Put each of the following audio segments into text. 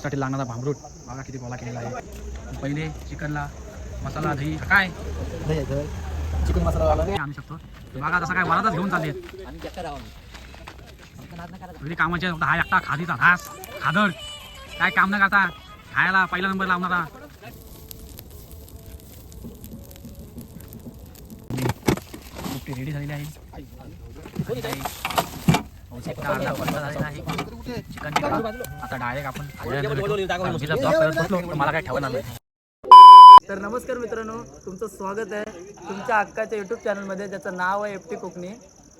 साठी लागणारा भांबरूट बघा किती गोळा केलेला आहे. पहिले चिकनला मसाला दही काय? चिकन मसाला वाला आणू शकतो. बघा तसं काय वरातच घेऊन चालले सगळी कामाची हा एकटा खादीचा घास खादड काय काम न करता. खायला पहिला नंबर लावणारा रेडी झालेली आहे. आणि अर्धा पंधरा झालेला आहे चिकन टिक्का. आता डायरेक्ट आपण आल्यानंतर भेटू. सब्जीचा ब्लॉग करत बसलो. तर मला काय ठेवणार नाही. तर नमस्कार मित्रांनो तुमचं स्वागत आहे तुमच्या हक्काच्या यूट्यूब चॅनलमध्ये ज्याचं नाव आहे एफ टी कोकणी.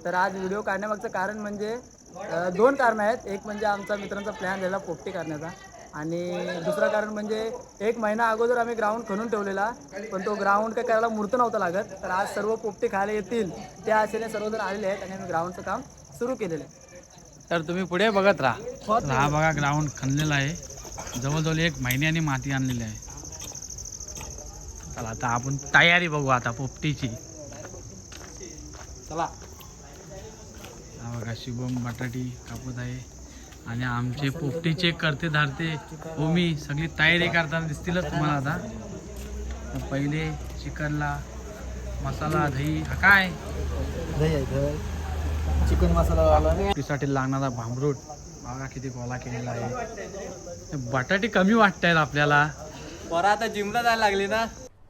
तर आज व्हिडिओ काढण्यामागचं कारण म्हणजे अं, दोन कारणं आहेत. एक म्हणजे आमचा मित्रांचा प्लॅन झाला पोपटी करण्याचा. आणि दुसरं कारण म्हणजे एक महिना अगोदर आम्ही ग्राउंड खणून ठेवलेला पण तो ग्राउंड काय करायला मूर्त नव्हता लागत. तर आज सर्व पोपटी खायला येतील त्या आशेने सर्वजण आलेले आहेत आणि आम्ही ग्राउंडचं काम सुरू केलेलं आहे. तर तुम्ही पुढे बघत राहा. तर हा बघा ग्राउंड खणलेला आहे. जवळजवळ एक महिन्याने माती आणलेली आहे. चला आता आपण तयारी बघू आता पोपटीची. चला. हा बघा शुभम बटाटी कापत आहे. आणि आमचे पोपटीचे करते धारते ओमी सगळी तयारी करताना दिसतीलच तुम्हाला आता. पहिले चिकनला मसाला दही हा काय? चिकन मसाला लागणारा भांबरूट बघा किती गोळा केलेला आहे. बटाटे कमी वाटत आहेत आपल्याला. बरं आता जिमला जायला लागली ना.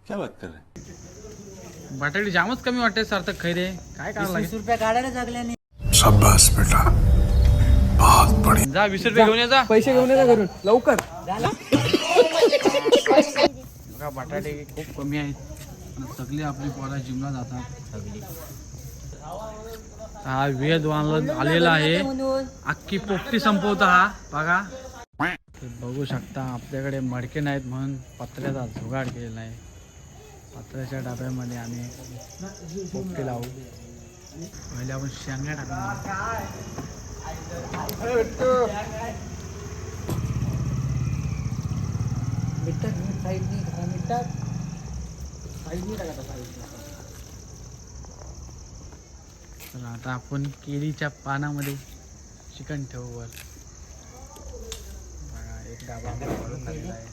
क्या बात कर रहे हैं बटाटे जामच कमी वाटते सार्थक. खैरे काय करायला लागेल? रुपये काढायला लागल्याने शाबाश बेटा. बहुत बढ़िया. जा वीस रुपये घेऊन ये जा. पैसे घेऊन ये घरून. लवकर. बघा बटाटे खूप कमी आहेत. सगळे आपली पोरा जिमला जातात. हा वेद वाहन आलेला आहे. अख्खी पोपटी संपवता हा बघा. बघू शकता आपल्याकडे मडके नाहीत म्हणून पत्र्याचा जुगाड केलेला आहे. पत्र्याच्या डब्यामध्ये आम्ही पोपटी लावू. पहिले आपण शेंगा टाकणार मिठात मीठ साईडनी घरा मिठात साईडनी टाका साईडनी तर आता आपण केळीच्या पानामध्ये चिकन ठेवू वर. बघा एक डाबा भरून झालेला आहे.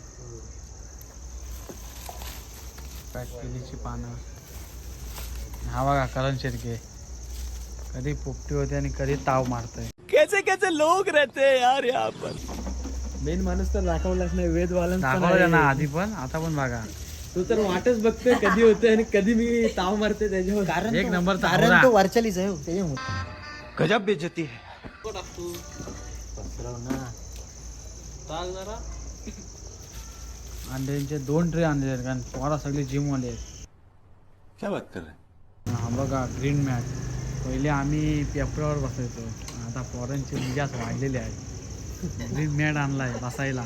पॅक केळीची पानं. हा बघा करण शेरके कधी पोपटी होते आणि कधी ताव मारतोय. कैसे कैसे लोग रहते हैं यार यहाँ पर। मेन माणूस तर दाखवलाच नाही वेद दाखवलं ना आधी पण आता पण बघा. तू तर वाटच बघतोय कधी होते आणि कधी मी ताव मारते त्याच्यावर. कारण एक नंबर कारण तो वरचालीच आहे हो, त्याच्यामुळे. गजब बेइज्जती है। अंड्यांचे दोन ट्रे आणले आहेत कारण पोरा सगळे जिमवाले आहेत. क्या बात कर रहे हैं? बघा ग्रीन मॅट. पहिले आम्ही पेपरावर बसायचो. आता पोरांचे निजात वाढलेले आहेत ग्रीन मॅट आणलाय बसायला.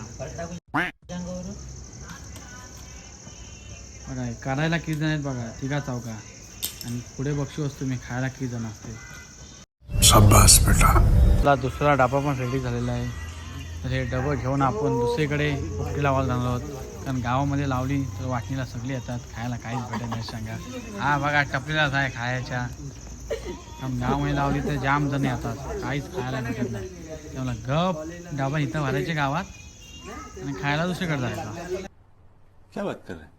बघा हे करायला किती जण आहेत बघा तिघा चौका आणि पुढे बक्षू असतो मी खायला किती जण असते बेटा. आपला दुसरा डबा पण रेडी झालेला आहे. तर हे डबं घेऊन आपण दुसरीकडे पोपटी लावायला जाणार आहोत. कारण गावामध्ये लावली तर वाटणीला सगळी येतात. खायला काहीच भेटत नाही सांगा. हा बघा टपलेलाच आहे खायच्या. पण गावामध्ये लावली तर जाम जण येतात. काहीच खायला भेटत नाही. त्यामुळे गप डबा इथं भरायचे गावात आणि खायला दुसरीकडे जायचा. क्या बात कर रहे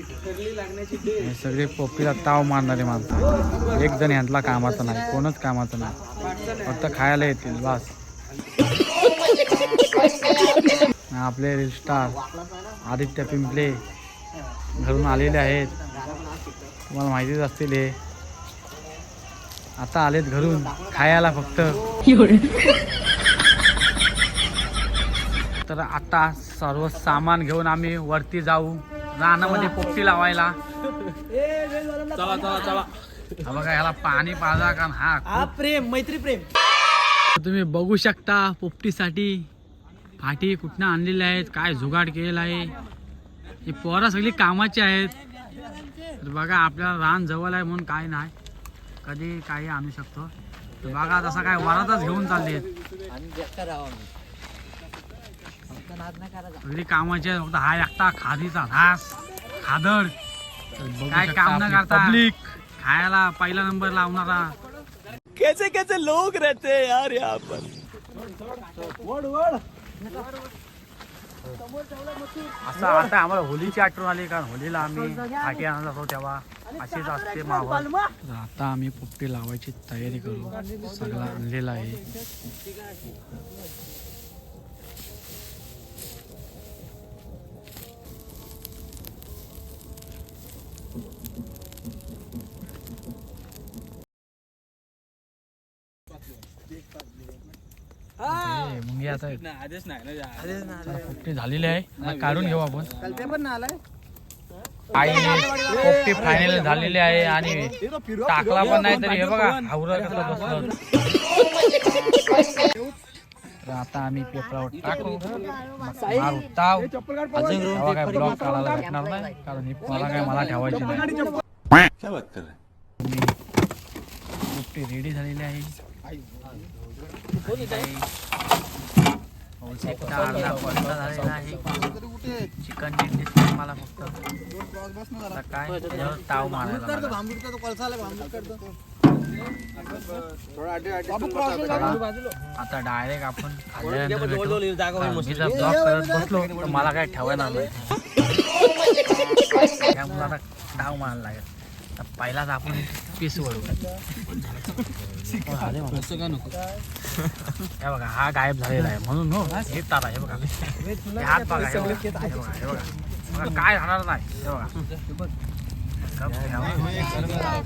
हे सगळे पोपीला ताव मारणारे माणसं एक जण यांतला कामाचा नाही कोणच कामाचं नाही. फक्त खायला येतील बस. आपले रील स्टार आदित्य पिंपले घरून आलेले आहेत. तुम्हाला माहितीच असतील हे. आता आलेत घरून खायला फक्त. तर आता सर्व सामान घेऊन आम्ही वरती जाऊ. रानामध्ये पोपटी लावायला. चला चला चला. हा बघा ह्याला पाणी पाजा कारण हा प्रेम मैत्री प्रेम. तुम्ही बघू शकता पोपटीसाठी. फाटी कुठनं आणलेल्या आहेत काय जुगाड केलेला आहे. ही पोरं सगळी कामाची आहेत. तर बघा आपल्याला रान जवळ आहे म्हणून काय नाही. कधी काही आणू शकतो. तर बघा तसं काय वरातच घेऊन चालले आणि सगळी कामाची फक्त हा एकटा खादीचा घास खादड काय काम न करता पब्लिक खायला पहिला नंबर लावणारा. कैसे कैसे लोग रहते हैं यार यहाँ पर? असं आता आम्हाला होलीची आठवण आली कारण होलीला आम्ही फाटी आणत असतो तेव्हा. अशीच असते तर आता आम्ही पोपटी लावायची तयारी करू. सगळा आणलेला आहे. मुंगी आता. पोपटी झालेली आहे. काढून घेऊ आपण. आईने पोपटी फायनल झालेली आहे आणि टाकला पण नाही तरी हे बघा हावरं कसं बसलं. तर आता आम्ही पेपरावर टाकू. मार ताव तेव्हा काय ब्लॉक काढायला भेटणार नाही? कारण ही मला काय मला ठेवायची नाही. हैं पोपटी रेडी झालेली आहे. चिकन दिसते मला फक्त आता काय ताव मारायला आता डायरेक्ट आपण ब्लॉक करत बसलो मला काय ठेवायला नाही त्यामुळे आता डाव मारायला लागेल तर पहिलाच आपण पीस वळू. हे बघा हा गायब झालेला आहे. म्हणून हो हे तारा हे बघा. हे हात बघा हे बघा. हे बघा हे बघा. बघा, काय राहणार नाही. हे बघा.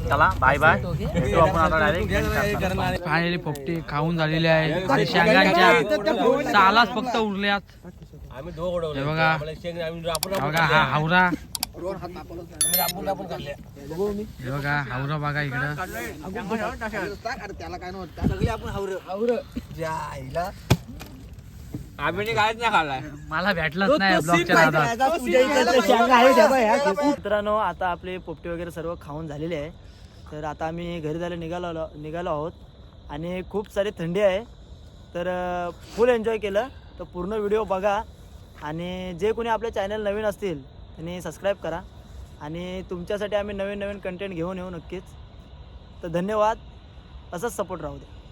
चला बाय बाय भेटू आपण आता डायरेक्ट फायनली पोपटी खाऊन झालेली आहे. आणि शेंगांच्या सालाच फक्त उरल्यात. हे बघा. हे बघा हा हावरा हे बघा हावरा बघा इकडं. मला भेटलंच नाही मित्रांनो आता आपले पोपटी वगैरे सर्व खाऊन झालेले आहे. तर आता आम्ही घरी जायला निघालो आलो- निघालो आहोत. आणि खूप सारी थंडी आहे. तर फुल एन्जॉय केलं. तर पूर्ण व्हिडिओ बघा. आणि जे कोणी आपले चॅनल नवीन असतील आणि सबस्क्राईब करा. आणि तुमच्यासाठी आम्ही नवीन नवीन कंटेंट घेऊन येऊ नक्कीच. तर धन्यवाद. असंच सपोर्ट राहू दे.